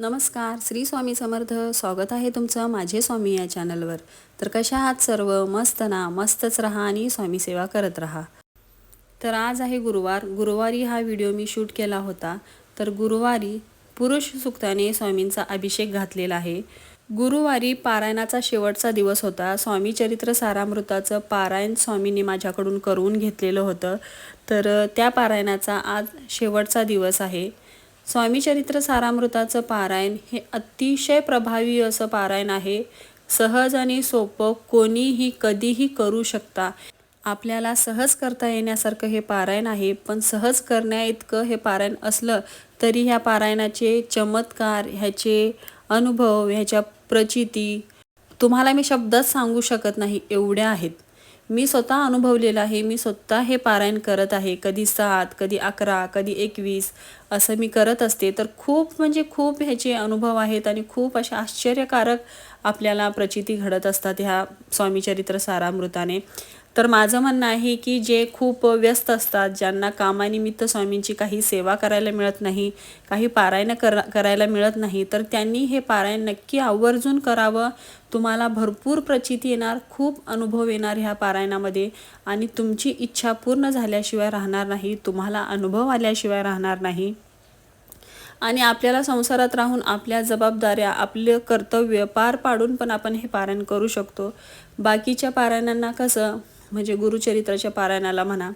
नमस्कार श्री स्वामी समर्थ. स्वागत आहे तुमचं माझे स्वामी या चॅनलवर. तर कशा आहात सर्व? मस्त ना? मस्तच राहा आणि स्वामी सेवा करत राहा. तर आज आहे गुरुवार. गुरुवारी हा व्हिडिओ मी शूट केला होता. तर गुरुवारी पुरुष सुक्ताने स्वामींचा अभिषेक घातलेला आहे. गुरुवारी पारायणाचा शेवटचा दिवस होता. स्वामी चरित्र सारामृताचं पारायण स्वामींनी माझ्याकडून करून घेतलेलं होतं. तर त्या पारायणाचा आज शेवटचा दिवस आहे. स्वामी चरित्र सारामृताचं पारायण हे अतिशय प्रभावी असं पारायण आहे. सहज आणि सोपं कोणीही कधीही करू शकता. आपल्याला सहज करता येण्यासारखं हे पारायण आहे पण सहज करण्या इतकं हे पारायण असलं तरी ह्या पारायणाचे चमत्कार ह्याचे अनुभव ह्याच्या प्रचिती तुम्हाला मी शब्दात सांगू शकत नाही एवढ्या आहेत. मी स्वतः अनुभवलेलं आहे मी स्वतः हे पारायण करत आहे. कधी सात कधी अकरा कधी एकवीस असं मी करत असते. तर खूप म्हणजे खूप ह्याचे अनुभव आहेत आणि खूप असे आश्चर्यकारक आपल्याला प्रचिती घडत असतात ह्या स्वामीचरित्र सारामृताने. तर माझं म्हणणं आहे की जे खूप व्यस्त असतात ज्यांना कामानिमित्त स्वामींची काही सेवा करायला मिळत नाही काही पारायण करा करायला मिळत नाही तर त्यांनी हे पारायण नक्की आवर्जून करावं. तुम्हाला भरपूर प्रचिती येणार खूप अनुभव येणार ह्या पारायणामध्ये आणि तुमची इच्छा पूर्ण झाल्याशिवाय राहणार नाही तुम्हाला अनुभव आल्याशिवाय राहणार नाही. आणि आपल्याला संसारात राहून आपल्या जबाबदाऱ्या आपलं कर्तव्य पार पाडून पण आपण हे पारायण करू शकतो. बाकीच्या पारायणांना कसं म्हणजे गुरुचरित्राच्या पारायणाला म्हणा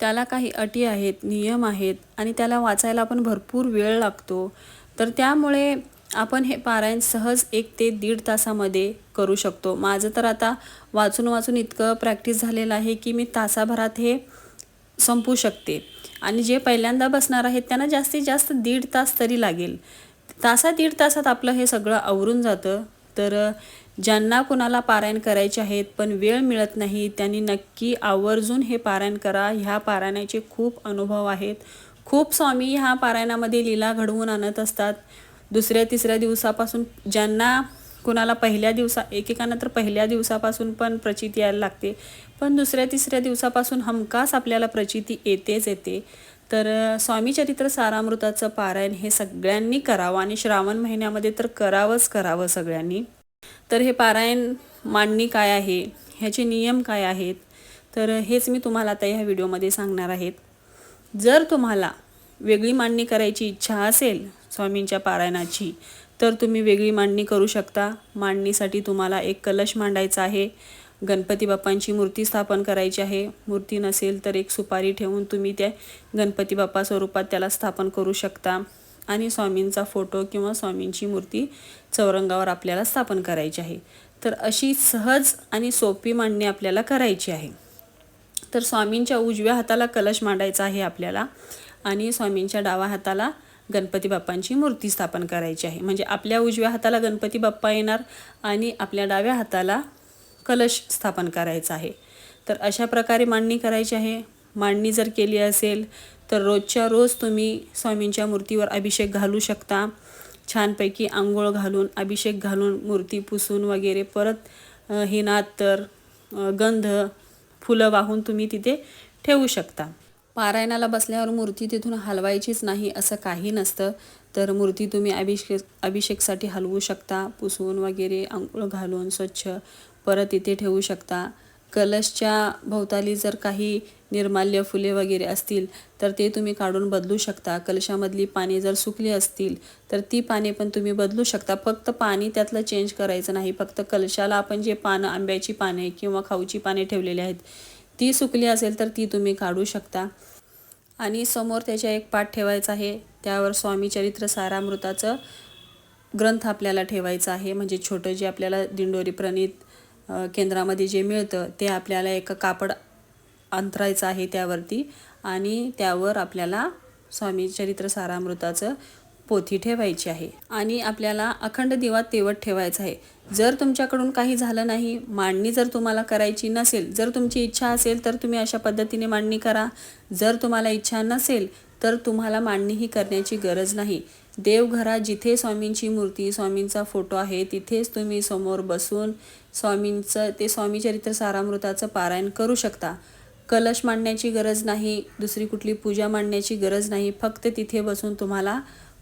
त्याला काही अटी आहेत नियम आहेत आणि त्याला वाचायला आपण भरपूर वेळ लागतो. तर त्यामुळे आपण हे पारायण सहज एक ते दीड तासामध्ये करू शकतो. माझं तर आता वाचून वाचून इतकं प्रॅक्टिस झालेलं आहे की मी तासाभरात हे संपू शकते. आणि जे पहिल्यांदा बसणार आहेत त्यांना जास्तीत जास्त दीड तास तरी लागेल. तासा दीड तासात आपलं हे सगळं आवरून जातं. तर ज्यांना कुणाला पारायण करायचे आहेत पण वेळ मिळत नाही त्यांनी नक्की आवर्जून हे पारायण करा. ह्या पारायणाचे खूप अनुभव आहेत. खूप स्वामी ह्या पारायणामध्ये लीला घडवून आणत असतात. दुसऱ्या तिसऱ्या दिवसापासून ज्यांना कुणाला पहिल्या दिवसा एकेकांना तर पहिल्या दिवसापासून पण प्रचिती यायला लागते. पण दुसऱ्या तिसऱ्या दिवसापासून हमखास आपल्याला प्रचिती येतेच येते. तर स्वामी चरित्र सारामृताचं पारायण हे सगळ्यांनी करावं आणि श्रावण महिन्यामध्ये तर करावंच करावं सगळ्यांनी. तर हे पारायण मांडणी काय आहे? ह्याचे नियम काय आहेत? तर हेच मी तुम्हाला आता ह्या व्हिडिओमध्ये सांगणार आहेत. जर तुम्हाला वेगळी मांडणी करायची इच्छा असेल स्वामींच्या पारायणाची तर तुम्ही वेगळी मांडणी करू शकता. मांडणीसाठी तुम्हाला एक कलश मांडायचा आहे. गणपती बाप्पांची मूर्ती स्थापन करायची आहे. मूर्ती नसेल तर एक सुपारी ठेवून तुम्ही त्या गणपती बाप्पा स्वरूपात त्याला स्थापन करू शकता. आणि स्वामींचा फोटो किंवा स्वामींची मूर्ती चौरंगावर आपल्याला स्थापन करायची आहे. तर अशी सहज आणि सोपी मांडणी आपल्याला करायची आहे. तर स्वामींच्या उजव्या हाताला कलश मांडायचा आहे आपल्याला आणि स्वामींच्या डाव्या हाताला गणपती बाप्पांची मूर्ती स्थापन करायची आहे. म्हणजे आपल्या उजव्या हाताला गणपती बाप्पा येणार आणि आपल्या डाव्या हाताला कलश स्थापन करायचा आहे. तर अशा प्रकारे मांडणी करायची आहे. मांडणी जर केली असेल तर रोजच्या रोज तुम्ही स्वामींच्या मूर्तीवर अभिषेक घालू शकता. छानपैकी आंघोळ घालून अभिषेक घालून मूर्ती पुसून वगैरे. परत हे तर गंध फुलं वाहून तुम्ही तिथे ठेवू शकता. पारायणाला बसल्यावर मूर्ती तिथून हलवायचीच नाही असं काही नसतं. तर मूर्ती तुम्ही अभिषेक अभिषेकसाठी हलवू शकता. पुसून वगैरे आंघोळ घालून स्वच्छ परत इथे ठेवू शकता. कलशच्या भोवताली जर काही निर्माल्य फुले वगैरे असतील तर ते तुम्ही काढून बदलू शकता. कलशामधली पाने जर सुकली असतील तर ती पाने पण तुम्ही बदलू शकता. फक्त पाणी त्यातलं चेंज करायचं नाही. फक्त कलशाला आपण जे पानं आंब्याची पाने किंवा खाऊची पाने ठेवलेली आहेत ती सुकली असेल तर ती तुम्ही काढू शकता. आणि समोर त्याच्या एक पाठ ठेवायचा आहे. त्यावर स्वामी चरित्र सारामृताचं ग्रंथ आपल्याला ठेवायचा आहे. म्हणजे छोटं जे आपल्याला दिंडोरी प्रणित केंद्रामध्ये जे मिळतं ते आपल्याला एक कापड अंतरायचं आहे त्यावरती आणि त्यावर आपल्याला स्वामी चरित्र सारामृताचं पोथी ठेवायची आहे. आणि आपल्याला अखंड दिवा तेवत ठेवायचा आहे. जर तुमच्याकडून काही झालं नाही मांडणी जर तुम्हाला करायची नसेल जर तुमची इच्छा असेल तर तुम्ही अशा पद्धतीने मांडणी करा. जर तुम्हाला इच्छा नसेल तर तुम्हाला मांडणीही करण्याची गरज नाही. देवघरात जिथे स्वामींची मूर्ती स्वामींचा फोटो आहे तिथेच तुम्ही समोर बसून स्वामींचं ते स्वामी चरित्र सारामृताचं पारायण करू शकता. कलश मांडण्याची गरज नाही दुसरी कुठली पूजा मांडण्याची गरज नाही फक्त तिथे बसून तुम्हाला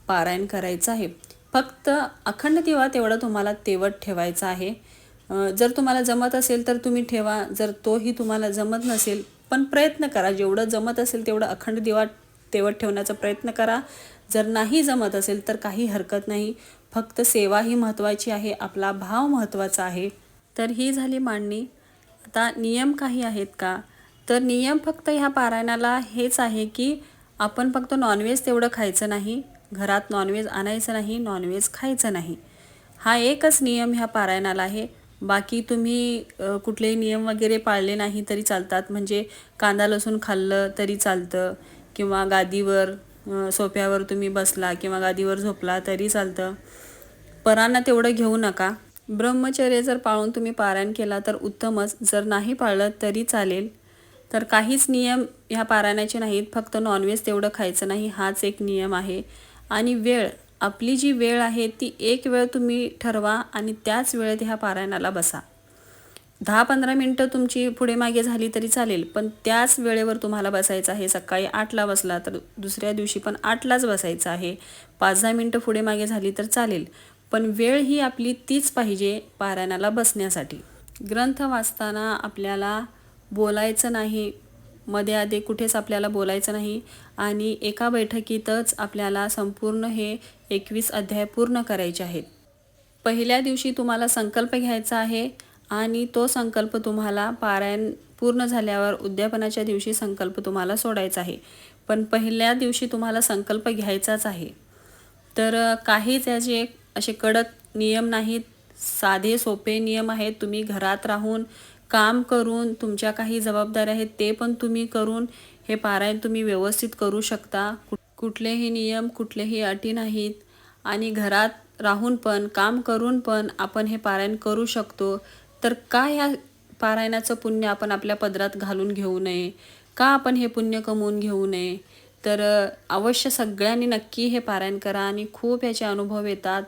पारायण करायचं आहे. फक्त अखंड दिवा तेवढा तुम्हाला तेवट ठेवायचा आहे. जर तुम्हाला जमत असेल तर तुम्ही ठेवा जर तोही तुम्हाला जमत नसेल पण प्रयत्न करा. जेवढं जमत असेल तेवढं अखंड दिवा तेवत ठेवण्याचा प्रयत्न करा. जर नाही जमत असेल तर काही हरकत नाही. फक्त सेवा ही महत्त्वाची आहे आपला भाव महत्त्वाचा आहे. तर ही झाली मांडणी. आता नियम काही आहेत का? तर नियम फक्त ह्या पारायणाला हेच आहे की आपण फक्त नॉनव्हेज तेवढं खायचं नाही. घरात नॉनव्हेज आणायचं नाही नॉनव्हेज खायचं नाही. हा एकच नियम ह्या पारायणाला आहे. बाकी तुम्ही कुठलेही नियम वगैरे पाळले नाही तरी चालतात. म्हणजे कांदा लसूण खाल्लं तरी चालतं. किंवा गादीवर सोफ्यावर तुम्ही बसला किंवा गादीवर झोपला तरी चालतं. परांना तेवढं घेऊ नका. ब्रह्मचर्य जर पाळून तुम्ही पारायण केला तर उत्तमच. जर नाही पाळलं तरी चालेल. तर काहीच नियम ह्या पारायणाचे नाहीत. फक्त नॉनव्हेज तेवढं खायचं नाही. हाच एक नियम आहे. आणि वेळ आपली जी वेळ आहे ती एक वेळ तुम्ही ठरवा आणि त्याच वेळेत ह्या पारायणाला बसा. दहा पंधरा मिनटं तुमची पुढे मागे झाली तरी चालेल पण त्याच वेळेवर तुम्हाला बसायचं आहे. सकाळी आठला बसला तर दुसऱ्या दिवशी पण आठलाच बसायचं आहे. पाच दहा मिनटं पुढे मागे झाली तर चालेल पण वेळ ही आपली तीच पाहिजे पारायणाला बसण्यासाठी. ग्रंथ वाचताना आपल्याला बोलायचं नाही मध्ये आधी कुठेच आपल्याला बोलायचं नाही आणि एका बैठकीतच आपल्याला संपूर्ण हे एकवीस अध्याय पूर्ण करायचे आहेत. पहिल्या दिवशी तुम्हाला संकल्प घ्यायचा आहे आणि तो संकल्प तुम्हाला पारायण पूर्ण झाल्यावर उद्यापनाच्या दिवशी संकल्प तुम्हाला सोडायचा आहे. पण पहिल्या दिवशी तुम्हाला संकल्प घ्यायचाच आहे. तर काहीच याचे असे कडक नियम नाहीत. साधे सोपे नियम आहेत. तुम्ही घरात राहून काम करून तुमच्या काही जबाबदाऱ्या आहेत ते पण तुम्ही करून हे पारायण तुम्ही व्यवस्थित करू शकता. कु- कुठलेही नियम कुठलेही अटी नाहीत. आणि घरात राहून पण काम करून पण आपण हे पारायण करू शकतो. तर का ह्या पारायणाचं पुण्य आपण आपल्या पदरात घालून घेऊ नये? का आपण हे पुण्य कमवून घेऊ नये? तर अवश्य सगळ्यांनी नक्की हे पारायण करा आणि खूप ह्याचे अनुभव येतात.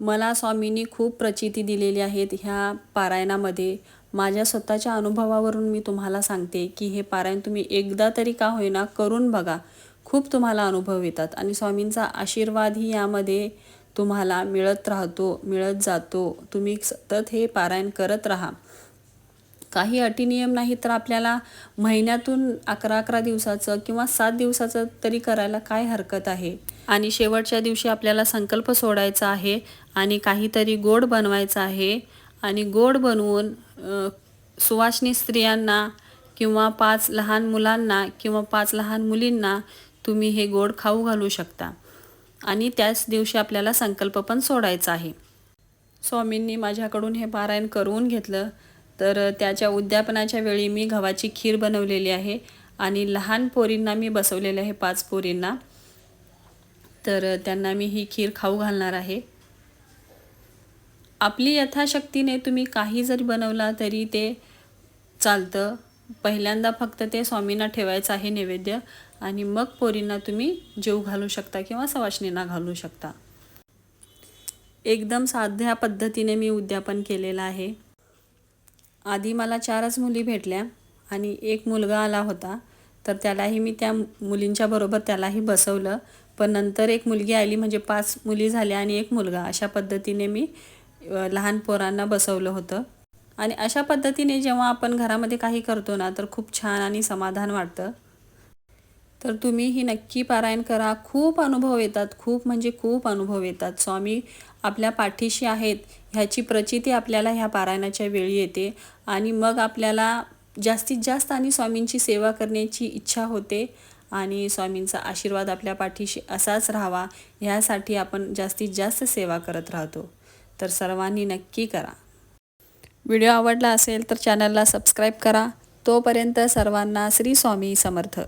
मला स्वामींनी खूप प्रचिती दिलेली आहेत ह्या पारायणामध्ये. माझ्या स्वतःच्या अनुभवावरून मी तुम्हाला सांगते की हे पारायण तुम्ही एकदा तरी का होईना करून बघा. खूप तुम्हाला अनुभव येतात आणि स्वामींचा आशीर्वादही यामध्ये तुम्हाला मिळत राहतो मिळत जातो. तुम्ही सतत हे पारायण करत राहा. काही अटी नियम नाही तर आपल्याला महिन्यातून अकरा अकरा दिवसाचं किंवा सात दिवसाचं तरी करायला काय हरकत आहे? आणि शेवटच्या दिवशी आपल्याला संकल्प सोडायचा आहे आणि काहीतरी गोड बनवायचं आहे आणि गोड बनवून सुवासनी सुवासिनी स्त्रियांना किंवा पाच लहान मुलांना किंवा पाच लहान मुलींना तुम्ही हे गोड खाऊ घालू शकता. आणि त्याच दिवशी आपल्याला संकल्प पण सोडायचा आहे. स्वामींनी माझ्याकडून हे पारायण करून घेतलं. तर त्याच्या उद्यापनाच्या वेळी मी गव्हाची खीर बनवलेली आहे आणि लहान पोरींना मी बसवलेले आहे पाच पोरींना. तर त्यांना मी ही खीर खाऊ घालणार आहे. आपली यथाशक्तीने तुम्ही काही जरी बनवला तरी ते चालतं. पहिल्यांदा फक्त ते स्वामींना ठेवायचं आहे नैवेद्य. आणि मग पोरींना तुम्ही जेव घालू शकता किंवा सवाशणींना घालू शकता. एकदम साध्या पद्धतीने मी उद्यापन केलेलं आहे. आधी मला चारच मुली भेटल्या आणि एक मुलगा आला होता. तर त्यालाही मी त्या मुलींच्या बरोबर त्यालाही बसवलं. पण नंतर एक मुलगी आली म्हणजे पाच मुली झाल्या आणि एक मुलगा. अशा पद्धतीने मी लहान पोरांना बसवलं होतं. आणि अशा पद्धतीने जेव्हा आपण घरामध्ये काही करतो ना तर खूप छान आणि समाधान वाटतं. तर तुम्ही ही नक्की पारायण करा. खूप अनुभव येतात. खूप म्हणजे खूप अनुभव येतात. स्वामी आपल्या पाठीशी आहेत. ह्याची प्रचिती आपल्याला ह्या पारायणाच्या वेळी येते. आणि मग आपल्याला जास्तीत जास्त आणि स्वामींची सेवा करण्याची इच्छा होते. आणि स्वामींचा आशीर्वाद आपल्या पाठीशी असाच राहावा. ह्यासाठी आपण जास्तीत जास्त सेवा करत राहतो. तर सर्वांनी नक्की करा. व्हिडिओ आवडला असेल तर चॅनलला सबस्क्राईब करा. तोपर्यंत सर्वांना श्री स्वामी समर्थ.